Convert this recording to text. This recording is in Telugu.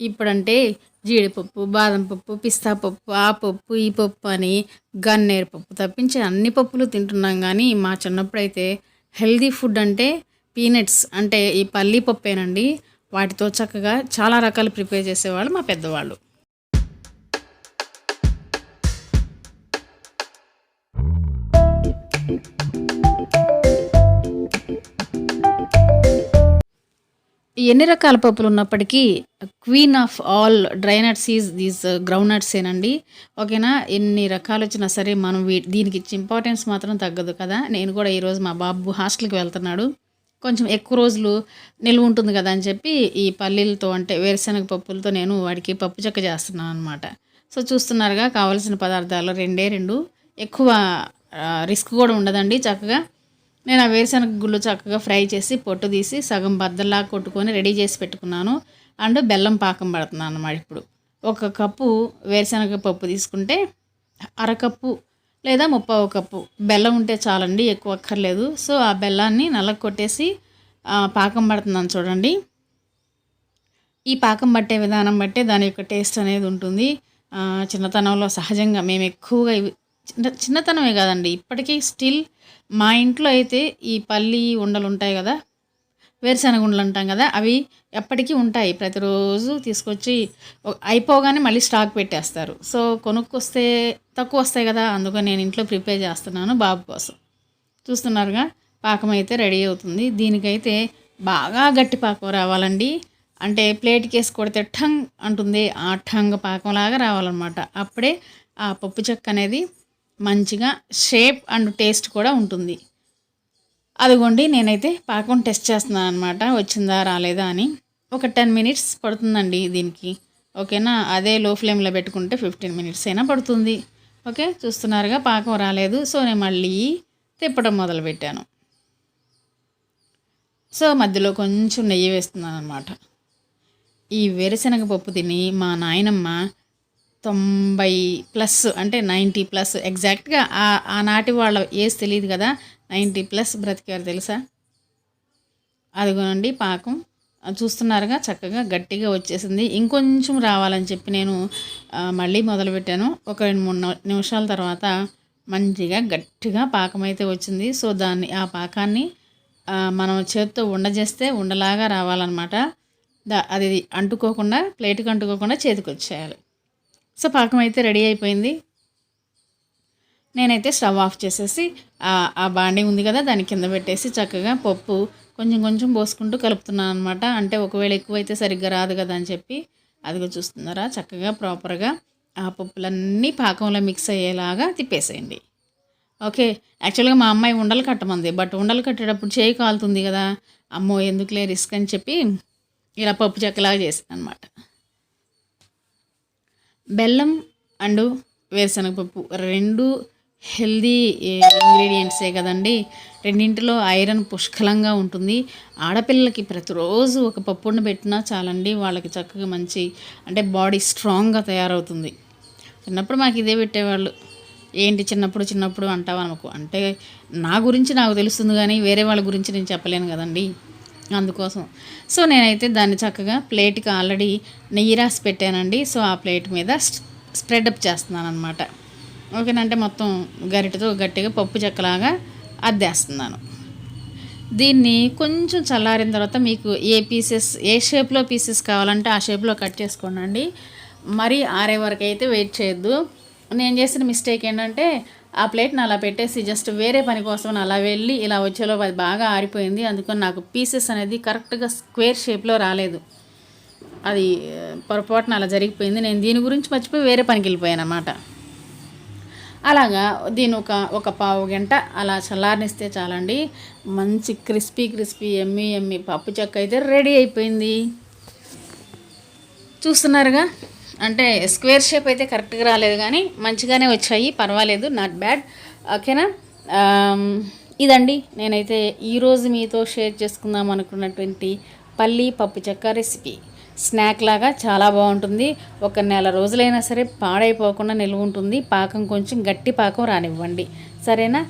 ఇప్పుడంటే జీడిపప్పు బాదం పప్పు పిస్తా పప్పు ఆ పప్పు ఈ పప్పు అని గన్నేరు పప్పు తప్పించి అన్ని పప్పులు తింటున్నాం కానీ మా చిన్నప్పుడైతే హెల్దీ ఫుడ్ అంటే పీనట్స్ అంటే ఈ పల్లీ పప్పేనండి. వాటితో చక్కగా చాలా రకాలు ప్రిపేర్ చేసేవాళ్ళు మా పెద్దవాళ్ళు. ఎన్ని రకాల పప్పులు ఉన్నప్పటికీ queen of all dry nuts is these ground నట్సేనండి ఓకేనా? ఎన్ని రకాలు వచ్చినా సరే మనం వీ దీనికి ఇచ్చే ఇంపార్టెన్స్ మాత్రం తగ్గదు కదా. నేను కూడా ఈరోజు మా బాబు హాస్టల్కి వెళ్తున్నాడు. కొంచెం ఎక్కువ రోజులు నిల్వ ఉంటుంది కదా అని చెప్పి ఈ పల్లీలతో అంటే వేరుశనగ పప్పులతో నేను వాడికి పప్పు చెక్క చేస్తున్నాను అనమాట సో చూస్తున్నారుగా కావలసిన పదార్థాలు రెండే రెండు. ఎక్కువ రిస్క్ కూడా ఉండదండి చక్కగా. నేను ఆ వేరుశనగ గుళ్ళు చక్కగా ఫ్రై చేసి పొట్టు తీసి సగం బద్దల్లా కొట్టుకొని రెడీ చేసి పెట్టుకున్నాను. అండ్ బెల్లం పాకం పడుతున్నాను అన్నమాట ఇప్పుడు. ఒక కప్పు వేరుశనగ పప్పు తీసుకుంటే అరకప్పు లేదా ముప్పావు కప్పు. బెల్లం ఉంటే చాలండి ఎక్కువ అక్కర్లేదు. సో ఆ బెల్లాన్ని నల్ల కొట్టేసి పాకం పడుతున్నాను చూడండి. ఈ పాకం పట్టే విధానం బట్టే దాని యొక్క టేస్ట్ అనేది ఉంటుంది. చిన్నతనంలో సహజంగా మేము ఎక్కువగా చిన్నతనమే కదండి. ఇప్పటికీ స్టిల్ మా ఇంట్లో అయితే ఈ పల్లి ఉండలు ఉంటాయి కదా వేరుశనగ ఉండలు అంటాం కదా అవి ఎప్పటికీ ఉంటాయి. ప్రతిరోజు తీసుకొచ్చి అయిపోగానే మళ్ళీ స్టాక్ పెట్టేస్తారు. సో కొనుక్కొస్తే తక్కువ వస్తాయి కదా అందుకని నేను ఇంట్లో ప్రిపేర్ చేస్తున్నాను బాబు కోసం. చూస్తున్నారుగా పాకం అయితే రెడీ అవుతుంది. దీనికైతే బాగా గట్టి పాకం రావాలండి. అంటే ప్లేట్కి వేసి కొడితే ఠంగ్ అంటుంది. ఆ ఠంగ్ పాకంలాగా రావాలన్నమాట. అప్పుడే ఆ పప్పు చెక్క అనేది మంచిగా షేప్ అండ్ టేస్ట్ కూడా ఉంటుంది. అదిగోండి నేనైతే పాకం టెస్ట్ చేస్తున్నాను అనమాట వచ్చిందా రాలేదా అని. ఒక టెన్ మినిట్స్ పడుతుందండి దీనికి. ఓకేనా? అదే లో ఫ్లేమ్లో పెట్టుకుంటే ఫిఫ్టీన్ మినిట్స్ అయినా పడుతుంది. ఓకే? చూస్తున్నారుగా పాకం రాలేదు. సో నేను మళ్ళీ తిప్పడం మొదలుపెట్టాను. సో మధ్యలో కొంచెం నెయ్యి వేస్తున్నాను అనమాట ఈ వేరుశనగ పప్పు తిని మా నాయనమ్మ తొంభై ప్లస్ అంటే నైంటీ ప్లస్. ఎగ్జాక్ట్గా ఆనాటి వాళ్ళ ఏజ్ తెలియదు కదా. నైంటీ ప్లస్ బ్రతికారు తెలుసా? అదిగోనండి పాకం. అది చూస్తున్నారుగా చక్కగా గట్టిగా వచ్చేసింది. ఇంకొంచెం రావాలని చెప్పి నేను మళ్ళీ మొదలుపెట్టాను. ఒక రెండు మూడు నిమిషాల తర్వాత మంచిగా గట్టిగా పాకం అయితే వచ్చింది. సో దాన్ని ఆ పాకాన్ని మనం చేతితో ఉండజేస్తే ఉండలాగా రావాలన్నమాట. అది అంటుకోకుండా ప్లేట్కి అంటుకోకుండా చేతికి వచ్చేయాలి సో పాకం అయితే రెడీ అయిపోయింది. నేనైతే స్టవ్ ఆఫ్ చేసేసి ఆ- బాండీ ఉంది కదా దాని కింద పెట్టేసి చక్కగా పప్పు కొంచెం కొంచెం పోసుకుంటూ కలుపుతున్నాను అనమాట అంటే ఒకవేళ ఎక్కువైతే సరిగ్గా రాదు కదా అని చెప్పి అదిగో చూస్తున్నారా చక్కగా ప్రాపర్గా ఆ పప్పులన్నీ పాకంలో మిక్స్ అయ్యేలాగా తిప్పేసేయండి. ఓకే యాక్చువల్గా మా అమ్మాయి ఉండలు కట్టమంది బట్ ఉండలు కట్టేటప్పుడు చేయి కాలుతుంది కదా అమ్మో ఎందుకులే రిస్క్ అని చెప్పి ఇలా పప్పు చెక్కలాగా చేసింది అనమాట బెల్లం అండ్ వేరుశనగపప్పు రెండు హెల్దీ ఇంగ్రీడియంట్సే కదండి. రెండింటిలో ఐరన్ పుష్కలంగా ఉంటుంది. ఆడపిల్లలకి ప్రతిరోజు ఒక పప్పును పెట్టినా చాలండి వాళ్ళకి చక్కగా మంచి అంటే బాడీ స్ట్రాంగ్గా తయారవుతుంది. చిన్నప్పుడు మాకు ఇదే పెట్టేవాళ్ళు. ఏంటి చిన్నప్పుడు చిన్నప్పుడు అంటావా అనుకో అంటే నా గురించి నాకు తెలుస్తుంది కానీ వేరే వాళ్ళ గురించి నేను చెప్పలేను కదండి. అందుకోసం. సో నేనైతే దాన్ని చక్కగా ప్లేట్కి ఆల్రెడీ నెయ్యి రాసి పెట్టానండి. సో ఆ ప్లేట్ మీద స్ప్రెడ్ అప్ చేస్తున్నాను అనమాట ఓకేనంటే మొత్తం గరిటతో గట్టిగా పప్పు చెక్కలాగా అద్దేస్తున్నాను. దీన్ని కొంచెం చల్లారిన తర్వాత మీకు ఏ పీసెస్ ఏ షేప్లో పీసెస్ కావాలంటే ఆ షేప్లో కట్ చేసుకోండి మరీ ఆరే వరకు అయితే వెయిట్ చేయొద్దు. నేను చేసిన మిస్టేక్ ఏంటంటే ఆ ప్లేట్ని అలా పెట్టేసి జస్ట్ వేరే పని కోసం అలా వెళ్ళి ఇలా వచ్చేలో అది బాగా ఆరిపోయింది. అందుకని నాకు పీసెస్ అనేది కరెక్ట్గా స్క్వేర్ షేప్లో రాలేదు. అది పొరపాటున అలా జరిగిపోయింది. నేను దీని గురించి మర్చిపోయి వేరే పనికి వెళ్ళిపోయాను అన్నమాట. అలాగా దీని ఒక ఒక పావు గంట అలా చల్లారనిస్తే చాలండి. మంచి క్రిస్పీ క్రిస్పీ ఎమ్మి ఎమ్మి పప్పు చెక్క అయితే రెడీ అయిపోయింది. చూస్తున్నారుగా? అంటే స్క్వేర్ షేప్ అయితే కరెక్ట్గా రాలేదు కానీ మంచిగానే వచ్చాయి పర్వాలేదు నాట్ బ్యాడ్ ఓకేనా ఇదండి. నేనైతే ఈరోజు మీతో షేర్ చేసుకుందాం అనుకున్నటువంటి పల్లి పప్పు చెక్క రెసిపీ. స్నాక్ లాగా చాలా బాగుంటుంది. ఒక నెల రోజులైనా సరే పాడైపోకుండా నిల్వ ఉంటుంది పాకం కొంచెం గట్టి పాకం రానివ్వండి. సరేనా?